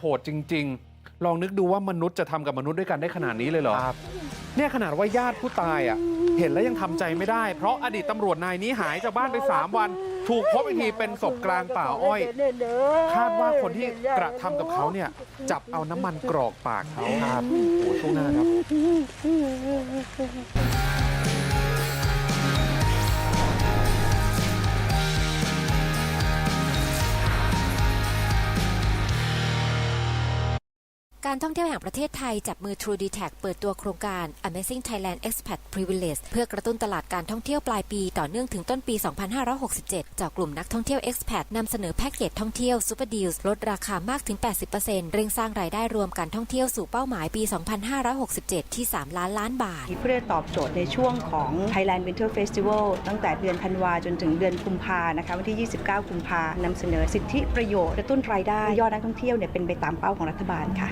โหดจริงๆ ลองนึกดูว่ามนุษย์จะทำกับมนุษย์ด้วยกันได้ขนาดนี้เลยเหรอครับเนี่ยขนาดว่าญาติผู้ตายอะเห็นแล้วยังทำใจไม่ได้ เพราะอดีตตำรวจนายนี้หายจากบ้านไป 3 วัน ถูกพบอีกทีเป็นศพกลางป่าอ้อย คาดว่าคนที่กระทำกับเขาเนี่ยจับเอาน้ำมันกรอกปากเขาครับโอ้โหช่วงหน้าครับ การท่องเที่ยวแห่งประเทศไทยจับมือ True d e t a c เปิดตัวโครงการ Amazing Thailand Expat Privilege เพื่อกระตุ้นตลาดการท่องเที่ยวปลายปีต่อเนื่องถึงต้นปี 2567เจาะกลุ่มนักท่องเที่ยว Expat นำเสนอแพ็กเกจท่องเที่ยว Super Deals ลดราคามากถึง 80%เร่งสร้างรายได้รวมการท่องเที่ยวสู่เป้าหมายปี 2567 ที่ 3 ล้านล้านบาท เพื่อตอบโจทย์ในช่วงของ Thailand Winter Festival ตั้งแต่เดือนธันวาจนถึงเดือนกุมภานะคะวันที่ 29 กุมภานำเสนอสิทธิประโยชน์กระตุ้นรายได้ยอดนักท่องเที่ยวเนี่ยเป็นไปตามเป้าของรัฐบาลค่ะ